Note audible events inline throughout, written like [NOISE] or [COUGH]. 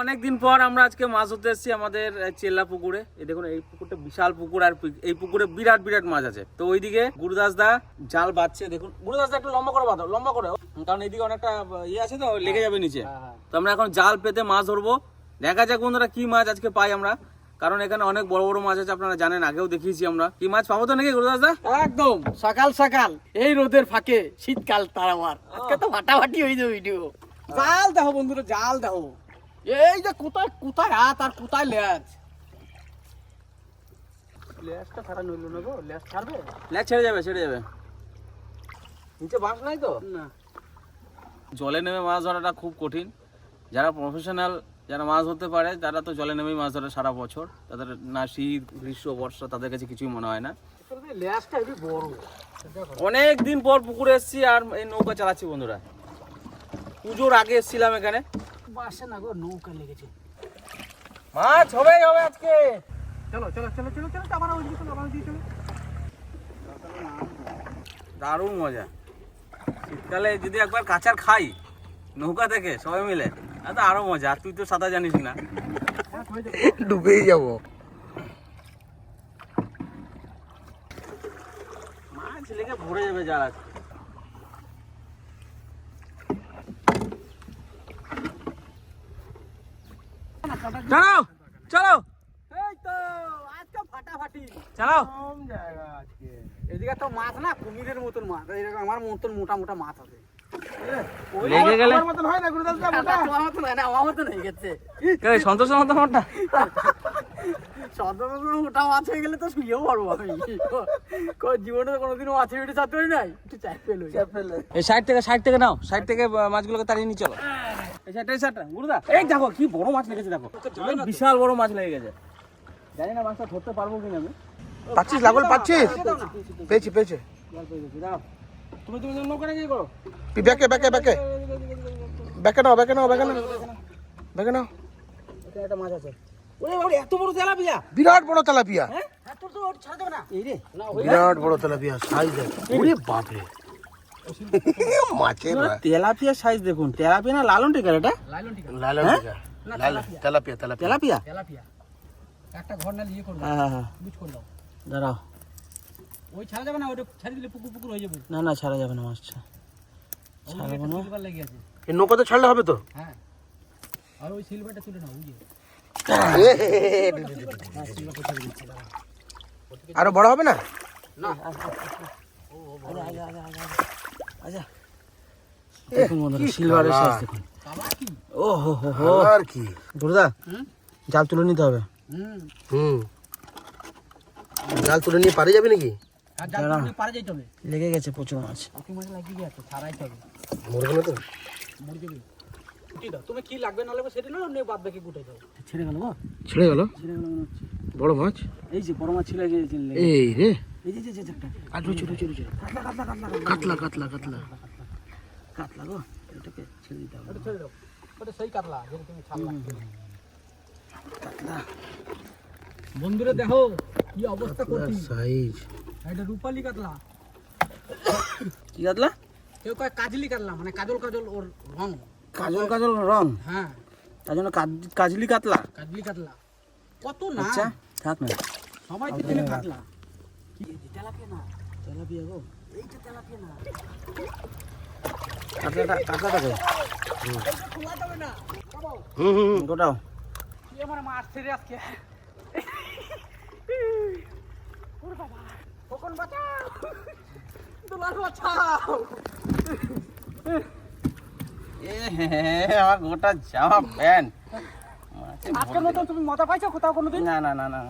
অনেকদিন পর আমরা আজকে মাছ ধরতে এসেছি আমাদের চেল্লা পুকুরে। এই দেখুন এই পুকুরটা বিশাল পুকুর আর এই পুকুরে বিরাট বিরাট মাছ আছে। তো ওইদিকে গুরুদাস দা জাল বাঁধছে দেখুন। গুরুদাস দা একটু লম্বা করে বাঁধো লম্বা করে। কারণ এইদিকে অনেকটা ইয়ে আছে তো লেগে যাবে নিচে। তো আমরা এখন জাল পেতে মাছ ধরবো। দেখা যাক বন্ধুরা কি মাছ আজকে পাই আমরা। কারণ এখানে অনেক বড় বড় মাছ আছে আপনারা জানেন আগেও দেখিয়েছি আমরা। কি মাছ পাবো তো নাকি গুরুদাস দা? একদম সকাল সকাল। এই রোদের ফাঁকে শীতকাল তার আমার। আজকে তো ফাটাফাটি হয়ে যাবে ভিডিও জাল দেখো বন্ধুরা জাল দেখো এই যে কোথায় কোথায় হাত আর কোথায় লেজ? লেজটা ছাড়া নইল না গো লেজ ছাড়বে? ল্যাচ ছেড়ে যাবে ছেড়ে যাবে। নিচে বাঁশ নাই তো? না। জলে নেমে মাছ ধরাটা খুব কঠিন। যারা প্রফেশনাল যারা মাছ ধরতে পারে তারা তো জলে নেমেই মাছ ধরে সারা বছর। তাদের না শীত গ্রীষ্ম বর্ষা তাদের কাছে কিছুই মনে হয় না। লেজটা অনেক দিন পর পুকুরে এসেছি আর এই নৌকা চালাচ্ছি বন্ধুরা। পুজোর আগে এসেছিলাম এখানে। বাসে না গো নৌকা লেগেছে। মাছ হবেই হবে আজকে। চলো চলো চলো চলো চলো আবার ওইদিকে চলো আবার ওইদিকে চলো। দারুণ মজা। শীতকালে যদি একবার কাঁচার খাই নৌকা থেকে সবাই মিলে তো আরও মজা। আর তুই তো সাঁতার জানিস না। ডুবেই যাব। মাছ লেগে ভরে যাবে জাল আজকে চলো চলো। এই তো আজকে ফাটাফাটি। চলো। কম জায়গা আজকে। এদিকে তো মাছ না কুমিরের মতন মাছ। এরকম আমার মতন মোটা মোটা মাছ আছে। লেগে গেলে মতন হয় না গুরুদাস মোটা? আমার মতন হয় না আমার মতন হয়ে গেছে। কে সন্তোষের মতো মাঠটা সদর মোটা? মাছ হয়ে গেলে তো শুয়েও পারব আমি। কই জীবনে তো কোনোদিনও মাছের ভিডিও ছাড়তে পারি নাই? একটু চাপ ফেলো চাপ এই সাইড থেকে সাইড থেকে নাও। সাইড থেকে মাছগুলোকে তাড়িয়ে নিয়ে চলো। এই দেখো কি বড় মাছ লেগেছে দেখো। বিশাল বড় মাছ লেগে গেছে। জানি না মাছটা ধরতে পারব কিনা আমি। পাচ্ছিস লাগল পাচ্ছিস? পেয়েছি তুমি তুমি নিয়ে করো? ব্যাকে ব্যাকে ব্যাকে। ব্যাকে নাও ব্যাকে নাও ব্যাকে নাও। ব্যাকে নাও। এটা একটা মাছ আছে। ওরে ওরে এত বড় তেলাপিয়া। বিরাট বড় তেলাপিয়া। হ্যাঁ? তোর তো ওটা ছাড় দেবে না। এই রে। বিরাট বড় তেলাপিয়া সাইজ ওরে বাপরে। মাছের তেলাপিয়া সাইজ দেখুন তেলাপিয়া না লালন টিকার এটা? লাইলন ঠিক লালা লালা তেলাপিয়া। Tilapia tilapia. তেলাপিয়া? একটা ঘর না নিয়ে করল হ্যাঁ হ্যাঁ হ্যাঁ। দাঁড়াও। ওই ছাড়া যাবে না ওটা ছেড়ে দিলে পুকুর পুকুর হয়ে যাবে। না না ছাড়া যাবে না মাছটা। ছাড়াবো না? সিলভার লেগে এই নৌকাতে ছাড়লে হবে তো? হ্যাঁ। আর ওই সিলভারটা তুলে নাও বুঝে আরও বড় হবে না? আচ্ছা। দেখুন বন্ধুরা সিলভারের সাইজ দেখুন। ও হো হো হো। আর কি? গুরুদা জাল তুলে নিতে হবে। হুম। হুম। জাল তুলে নিয়ে পারে যাবে নাকি? লেগে গেছে প্রচুর মাছ। মাছ লাগিয়ে গেছে হবে। মরবে না তো? মরে যাবে। ছুটি দাও তুমি কি লাগবে না লাগবে সেটা না নিয়ে বাদ বাকি গুটে দাও। ছেড়ে গেল গো? ছেড়ে গেল? ছেড়ে গেল মনে হচ্ছে। বড় মাছ? এই যে বড় মাছ ছিল এই যে- যে এই রে। এই যে যে যে একটা। আর রুচি রুচি রুচি কাতলা কাতলা কাতলা কাতলা গো এটাকে ছেড়ে হবে। ওটা ছেড়ে দাও। ওটা সেই কাতলা যেটা তুমি ছাড়লা। বন্ধুরা দেখো কি অবস্থা করছি। সাইজ এটা রূপালি কাতলা কি কাতলা কেউ কয় কাজলি কাতলা মানে কাজল কাজল ওর রং। কাজল কাজল রং? হ্যাঁ। তার জন্য কাজ- কাজলি কাতলা? কাজলি কাতলা। কত না? আচ্ছা থাক না। সবাই তো চেনে কাতলা। কি তেলাপিয়া না? তেলাপিয়া গো। এই যে তেলাপিয়া না। কাতলাটা কাতলাটা বাবা হুম। হুম গোটাও। কি আমার মাছ ছেড়ে আজকে? ওরে বাবা। কখন বাঁচাও। দুলার বাঁচাও। আমার গোটা জামা প্যান্ট। আজকের মতন তুমি মজা পাইছো কোথাও কোনোদিন? না না না না।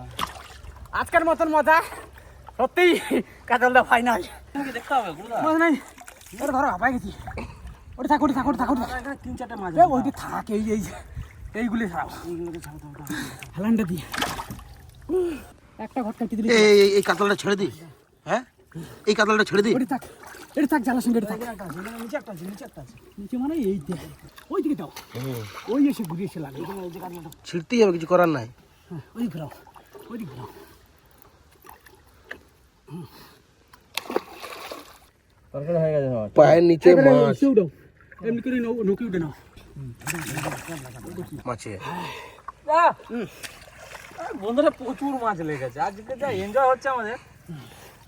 আজকের মতন মজা সত্যি কাজলদা ফাইনাল দেখতে হবে মজা নাই? ধরো গেছি। ওটা থাক ওটা থাক ওটা থাক ওটা তিন চারটে মাছ ওইটি থাক এই এই এইগুলি ছাড়াও। হেলানটা দিয়ে। একটা ঘর কাটি এই এই- এই ছেড়ে দিই হ্যাঁ? এই কাতলটা ছেড়ে দিই ওটি থাক। এটা থাক জ্বালা সঙ্গে এটা থাক। নিচে একটা আছে নিচে একটা আছে। নিচে মানে এই দেখ ওই দিকে দাও ওই এসে ঘুরে এসে লাগে ছিড়তেই হবে কিছু করার নাই। ওই ঘোরাও ওই দিকে ঘোরাও হয়ে পায়ের নিচে মাছ। এমনি করে নৌ- নৌকি উঠে নাও। মাছে। বন্ধুরা প্রচুর মাছ লেগেছে। আজকে যা এনজয় হচ্ছে আমাদের।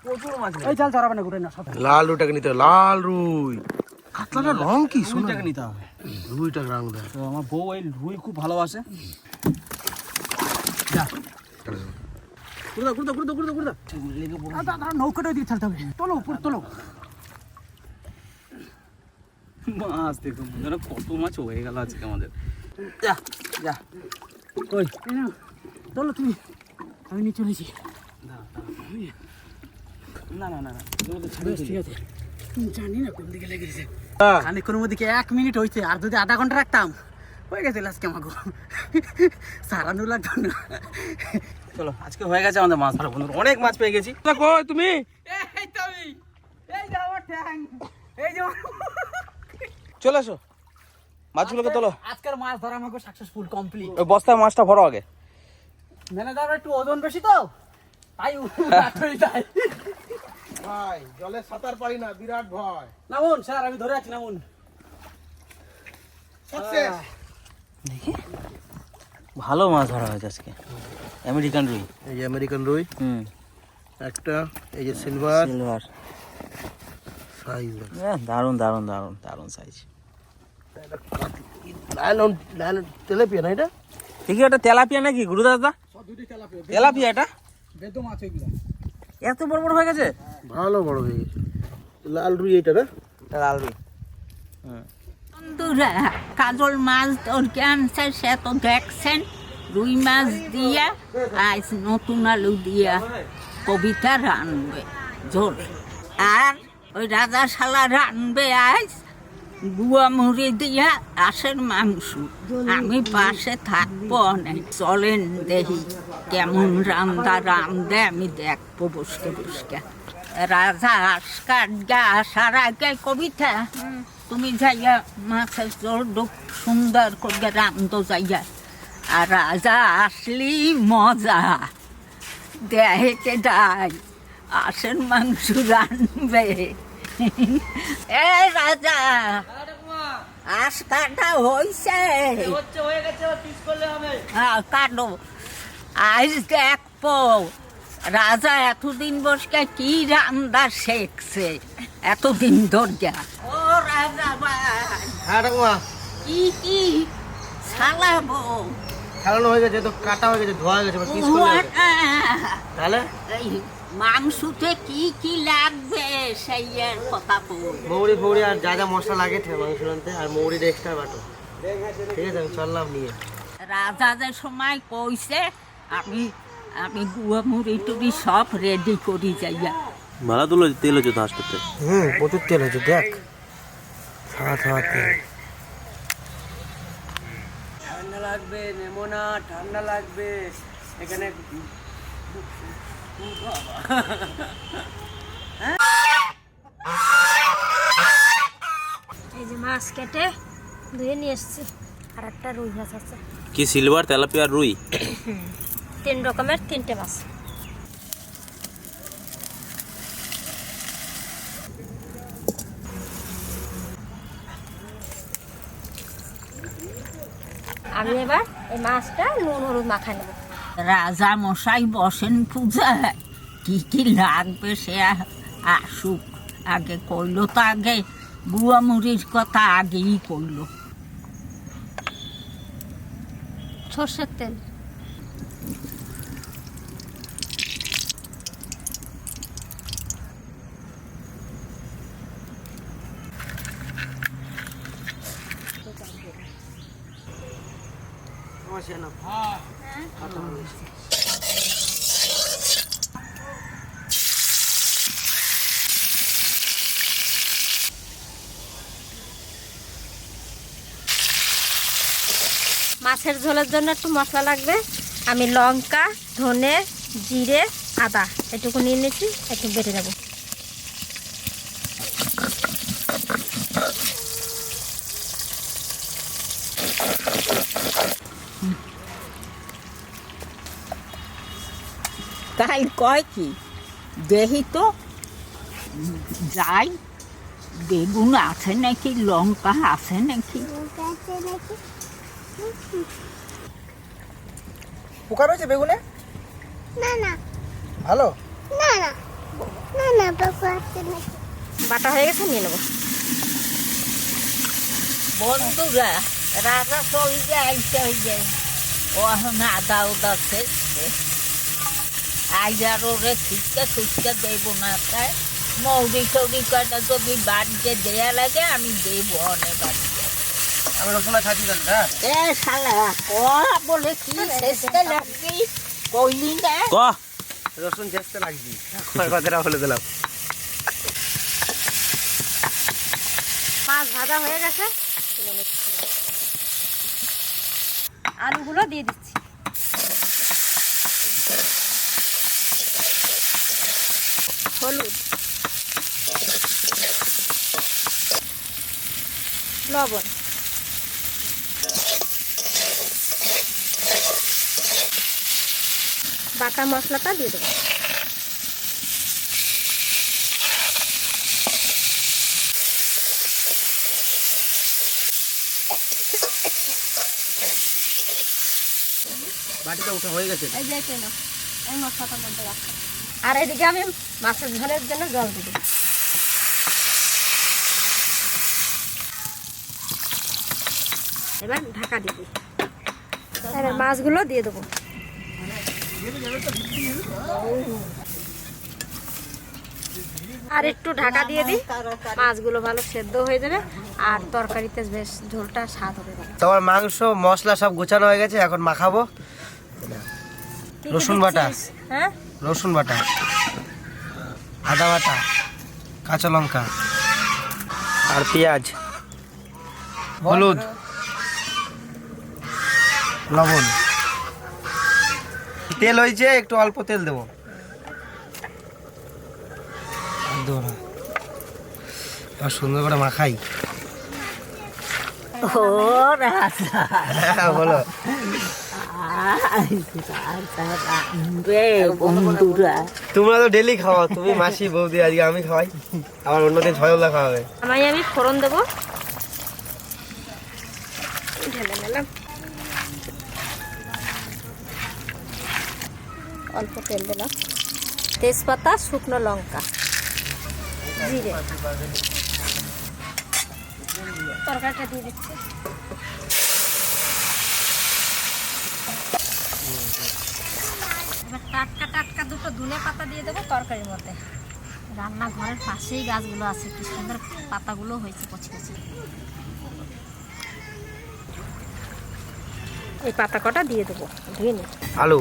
প্রচুর মাছ এই চাল না ঘুরে না সব লাল রুইটাকে নিতে লাল রুই। কাতলাটা রং কি? রুইটাকে নিতে হবে। রুইটাকে রং দেয়। তো আমার বউ এই রুই খুব ভালোবাসে। যা। ঘুরে দাও, ঘুরে দাও, ঘুরে দাও, ঘুরে দাও, ঘুরে দাও। লেগে পড়ো। নৌকাটা দিকে ছাড়তে হবে। তোলো উপর তোলো। মাছ কত মাছ হয়ে গেল আজকে আমাদের। যা যা। কই এই নাও, তুমি। আমি নিয়ে চলেছি দাঁড়াও। না না না ঠিক আছে। জানি না কোন দিকে লেগেছে মধ্যে এক মিনিট হয়েছে আর যদি আধা ঘণ্টা রাখতাম হয়ে গেছে আজকে আমাকে সারানো লাগতো না। চলো আজকে হয়ে গেছে আমাদের মাছ ধরা। বন্ধুরা অনেক মাছ পেয়ে গেছি। কই তুমি? এই তো আমি। এই যে আমার এই যে চলে এসো মাছগুলোকে তোলো। আজকের মাছ ধরা আমাকে সাকসেসফুল কমপ্লিট ওই বস্তায় মাছটা ভরো আগে। ম্যানেজার একটু ওজন বেশি তো? তাই যায় [LAUGHS] ভাই জলে সাঁতার পারি না বিরাট ভয়। নামুন স্যার আমি ধরে আছি নামুন। সাকসেস ভালো মাছ ধরা হয়েছে আজকে। আমেরিকান রুই। এই যে আমেরিকান রুই। হুম। একটা এই যে সিলভার সিলভার সাইজ দারুণ দারুণ দারুণ দারুণ সাইজ লাইলন লাইলন তেলাপিয়া না এটা? ঠিকই ওটা তেলাপিয়া নাকি গুরুদাসদা সব দুটি তেলাপিয়া এটা? বেদ মাছ এগুলো এত বড় বড় হয়ে গেছে? ভালো বড় হয়ে গেছে। লাল রুই এটা না? লাল রুই। বন্ধুরা কাজল মাছ ধরকে আনছে সে তো দেখছেন। রুই মাছ দিয়া আজ নতুন আলু দিয়া কবিতা রানবে জোর। আর ওই রাজা শালা রানবে আজ। গুয়া মুড়ি দিয়া আশের মাংস। আমি পাশে থাকব অনেক। চলেন দেখি কেমন রান্দা রান্দে আমি দেখব বসকে বসকে। রাজা আসকার গা আসার আগে কবিতা। তুমি যাইয়া মাছের জল ডুব সুন্দর করে রান্ধো যাইয়া। আর রাজা আসলি মজা। দেখে যাই আসেন মাংস রানবে এ রাজা! আস কাটা হইছে হ্যাঁ কাটো। আজ দেখব রাজা এতদিন বসকে কি রান্দা শেখছে? এতদিন ধরিয়া ও রাজা ভাই হ্যাঁ কি কি? সালাবো খেলানো হয়ে গেছে তো কাটা হয়ে গেছে ধোয়া হয়ে গেছে তাহলে? এই মাংসতে কি কি লাগবে সেই এর কথা বল মৌরি ফৌরি আর যা যা মশলা লাগে মাংস রানতে আর মৌরিটা এক্সট্রা বাটো। ঠিক আছে আমি চললাম নিয়ে। রাজা যে সময় কইছে আমি আমি গুয়া মুড়ি টুড়ি সব রেডি করি যাইয়া। ভালো তুলো তেল হচ্ছে হাসতে হুম প্রচুর তেল হয়েছে দেখ। সারা সারা তেল। ঠান্ডা লাগবে নেমো না ঠান্ডা লাগবে। এখানে [LAUGHS] এই যে মাছ কেটে ধুয়ে নিয়ে এসছি। আর একটা রুই মাছ আছে। কি সিলভার তেলাপিয়া রুই? [COUGHS] তিন রকমের তিনটে মাছ। আমি এবার এই মাছটা নুন হলুদ মাখায় নেব। রাজা মশাই বসেন পূজায়। কি কি লাগবে সে আসুক। আগে কইল তো আগে, বুয়া মুড়ির কথা আগেই কইল। সর্ষের তেল। মাছের ঝোলের জন্য একটু মশলা লাগবে। আমি লঙ্কা, ধনে, জিরে, আদা, এটুকু নিয়ে নিয়েছি, একটু বেটে নেব। তাই কয় কি? দেখি তো যাই বেগুন আছে নাকি লঙ্কা আছে নাকি? পোকা রয়েছে বেগুনে? না না। ভালো? না না। না না বাবা আছে নাকি? বাটা হয়ে গেছে নিয়ে নেব। বন্ধুরা রাজা চলে যাইতে হয়ে যায় ও এখন আদা উদা শেষ আজ আর ওরে ঠিকটা ঠিকটা দেবো না তাই মৌরি টৌরি কটা যদি বাড়িতে দেয়া লাগে আমি দেবো অনেক বাড়িতে। রসুন আর খাচ্ছি এ শালা ক বলে কি শেষটা লাগবি? কইলি না। ক? রসুন ছেঁচতে লাগছি কথাটা বলে দিলাম। মাছ ভাজা হয়ে গেছে। আলুগুলো দিয়ে দিচ্ছি। হলুদ লবণ বাটা মশলাটা দিয়ে দেবো। বাটিটা উঠা হয়ে গেছে। এই যে কেন এই মশলাটার মধ্যে রাখো। আর এদিকে আমি মাছের ঝোলের জন্য জল দিব। এবার ঢাকা দিবি। এবার মাছগুলো দিয়ে দেবো। আর একটু ঢাকা দিয়ে দিই মাছগুলো ভালো সেদ্ধ হয়ে যাবে আর তরকারিতে বেশ ঝোলটা স্বাদ হবে। তোমার মাংস মশলা সব গোছানো হয়ে গেছে এখন মাখাবো। রসুন বাটা। হ্যাঁ? রসুন বাটা আদা বাটা কাঁচা লঙ্কা। আর পেঁয়াজ। হলুদ। লবণ। তেল হয়েছে একটু অল্প তেল দেবো। সুন্দর করে মাখাই। ও রাজা হ্যাঁ বলো। তোমরা তো ডেলি খাওয়া তুমি মাসি, বৌদি, আজকে আমি খাওয়াই। আবার অন্যদিন ছয়লা খাওয়াবে। আমি আমি ফোড়ন দেবো। অল্প তেল দিলাম। তেজপাতা, শুকনো লঙ্কা, জিরে। তরকারিটা দিয়ে দিচ্ছি এবার টাটকা টাটকা দুটো ধনে পাতা দিয়ে দেবো তরকারির মধ্যে। রান্নাঘরের পাশেই গাছগুলো আছে কি সুন্দর পাতাগুলো হয়েছে কচি কচি এই পাতা কটা দিয়ে দেবো ধুয়ে নি। আলু।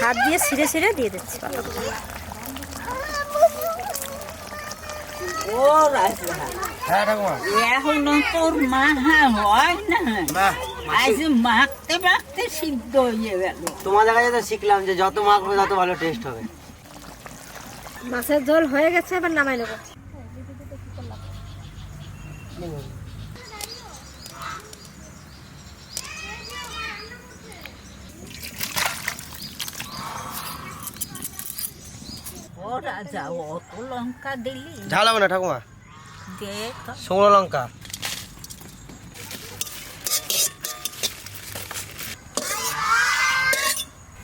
হাত দিয়ে ছিঁড়ে ছিঁড়ে দিয়ে দিচ্ছি পাতাটা ও রাজা হ্যাঁ ঠাকুমা। এখনও তোর মাহা হয় না। আজ মাখতে মাখতে সিদ্ধ হয়ে গেল। তোমাদের কাছে তো শিখলাম যে যত মাখবে তত ভালো টেস্ট হবে। মাছের ঝোল হয়ে গেছে এবার নামাই নেব। রাজা অত লঙ্কা দিলি? ঝাল হবে না ঠাকুমা? দেখ শুকনো লঙ্কা।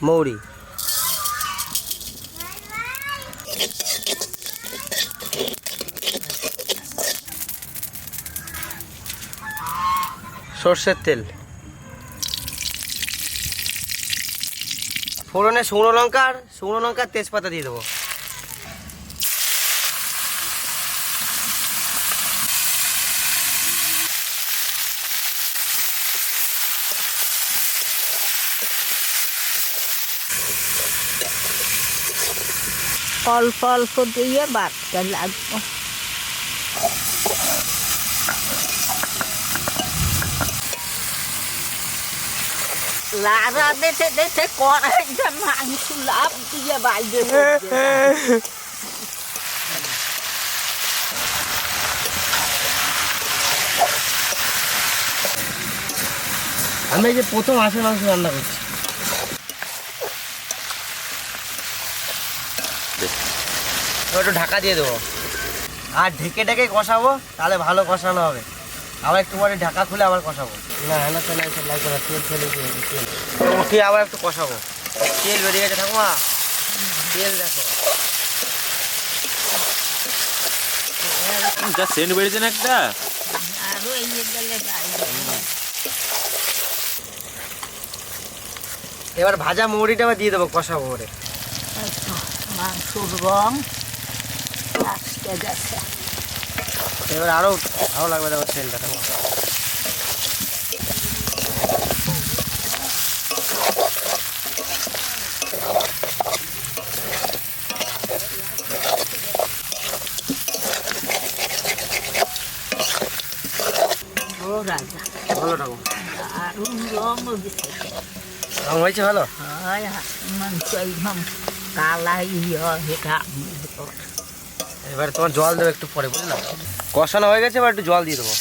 মৌরি। সর্ষের তেল। ফোড়নে শুকনো লঙ্কা আর শুকনো লঙ্কার তেজপাতা দিয়ে দেবো। অল্প অল্প দিয়ে বাটতে লাগবো লারা দেখে দেখে কড়াইটা মাংস লাভ দিয়ে বাইরে। আমি যে প্রথম হাঁসের মাংস রান্না করছি একটু ঢাকা দিয়ে দেবো। আর ঢেকে ঢেকে কষাবো তাহলে ভালো কষানো হবে। আবার একটু পরে ঢাকা খুলে আবার কষাবো। না না না না লাগবে না তেল ফেলে তেল। উঠিয়ে আবার একটু কষাবো। তেল বেরিয়ে গেছে ঠাকুমা। তেল দেখো। যা সেন্ট বেড়েছে না একটা? এবার ভাজা মৌরিটা আবার দিয়ে দেবো কষাবো ওরে। মাংসর রং। আসতে গেছে এবার আরও ভালো লাগবে দেখো তেলটা ঠাকুমা ও রাজা ভালো ঠাকুমা দারুণ রং হয়েছে রং হয়েছে ভালো? হয় মাংস একদম কালাই হেটা এবার তোমার জল দেবো একটু পরে বুঝলাম কষানো হয়ে গেছে, এবার একটু জল দিয়ে দেবো।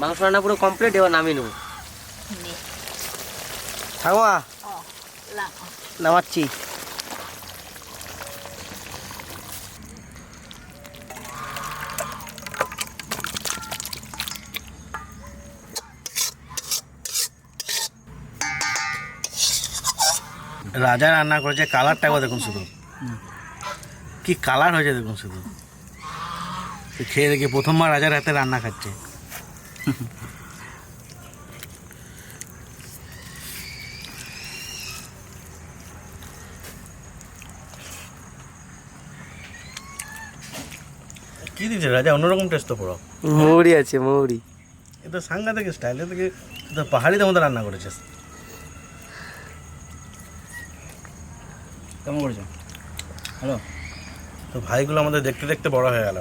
মাংস রান্না পুরো কমপ্লিট এবার নামিয়ে নেব। ঠাকুমা নামাচ্ছি। রাজা রান্না করেছে কালারটা দেখুন শুধু। কি কালার হয়েছে দেখুন শুধু। খেয়ে দেখে প্রথমবার রাজার হাতে রান্না খাচ্ছে। কি দিচ্ছে রাজা? অন্যরকম টেস্ট তো পুরো। মৌরি আছে মৌরি এ তো সাংঘাতিক স্টাইল এ থেকে এ তো পাহাড়িদের মতো রান্না করেছে। কেমন করেছ? হ্যালো তো ভাইগুলো আমাদের দেখতে দেখতে বড় হয়ে গেল।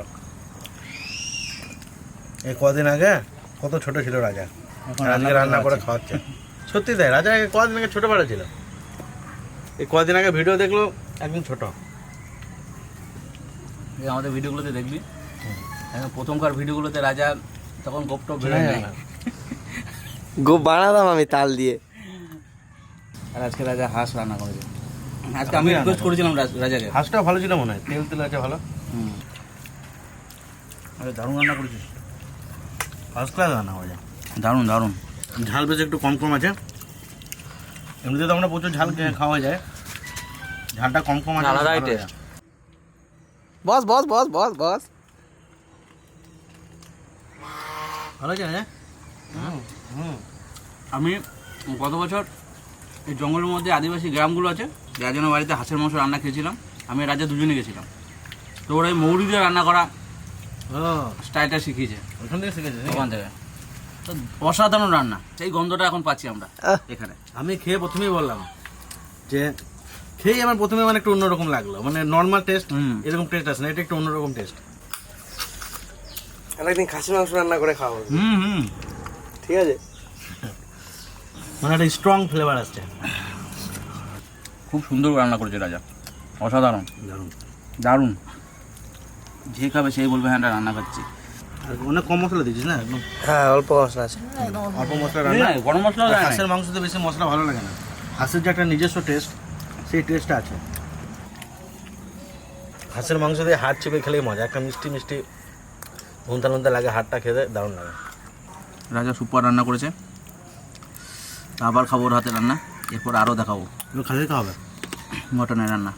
এই কদিন আগে কত ছোট ছিল রাজা। আজকে রান্না করে খাওয়াচ্ছে। সত্যি তাই রাজা আগে কদিন আগে ছোট বড় ছিল। এই কদিন আগে ভিডিও দেখল একদম ছোট। আমাদের ভিডিওগুলোতে দেখবি। প্রথমকার ভিডিওগুলোতে রাজা তখন গোপটপ বেরোয় নাই গো বানাতাম আমি তাল দিয়ে। আর আজকে রাজা হাঁস রান্না করেছে। আজকে আমি রিকোয়েস্ট করেছিলাম রাজ- রাজাকে। হাঁসটাও ভালো ছিল মনে হয়। তেল তেল আছে ভালো। হুম। আরে দারুণ রান্না করেছিস। ফার্স্ট ক্লাস রান্না হয়ে যায় দারুণ দারুণ। ঝাল বেশ একটু কম কম আছে। এমনিতে তো আমরা প্রচুর ঝাল খাওয়া যায়। ঝালটা কম কম আছে। আলাদাই ভালো বস বস বস বস বস। ভালো আছে রাজা হুম আমি গত বছর এই জঙ্গলের মধ্যে আদিবাসী গ্রামগুলো আছে রাজনের বাড়িতে হাঁসের মাংস রান্না খেয়েছিলাম। আমি রাজা দুজনে গেছিলাম। তো ওরা এই মৌরি দিয়ে রান্না করা ও। স্টাইলটা শিখিয়েছে। ওখান থেকে শিখেছিস নাকি? ওখান থেকে। অসাধারণ রান্না। সেই গন্ধটা এখন পাচ্ছি আমরা এখানে। আমি খেয়ে প্রথমেই বললাম যে খেয়ে আমার প্রথমে মানে একটু অন্যরকম লাগল। মানে নর্মাল টেস্ট হুম। এরকম টেস্ট আছে না এটা একটু অন্যরকম টেস্ট একদিন খাসি মাংস রান্না করে খাওয়াবো। হুম হুম। ঠিক আছে? মানে একটা স্ট্রং ফ্লেভার আসছে। খুব সুন্দর রান্না করেছে রাজা। অসাধারণ। দারুণ। দারুণ। যে খাবে সেই বলবে হ্যাঁ এটা রান্না খাচ্ছি আর অনেক কম মশলা দিয়েছিস না? একদম। হ্যাঁ অল্প মশলা আছে। অল্প মশলা রান্না গরম মশলা। হাঁসের মাংসতে বেশি মশলা ভালো লাগে না। হাঁসের যে একটা নিজস্ব টেস্ট সেই টেস্টটা আছে। হাঁসের মাংস দিয়ে হাড় চেপে খেলেই মজা একটা মিষ্টি মিষ্টি নুনতা নুনতা লাগে হাতটা খেতে দারুণ লাগে। রাজা সুপার রান্না করেছে। আবার খাব ওর হাতে রান্না এরপর আরও দেখাবো। খাওয়া খাওয়াবে মটনের রান্না।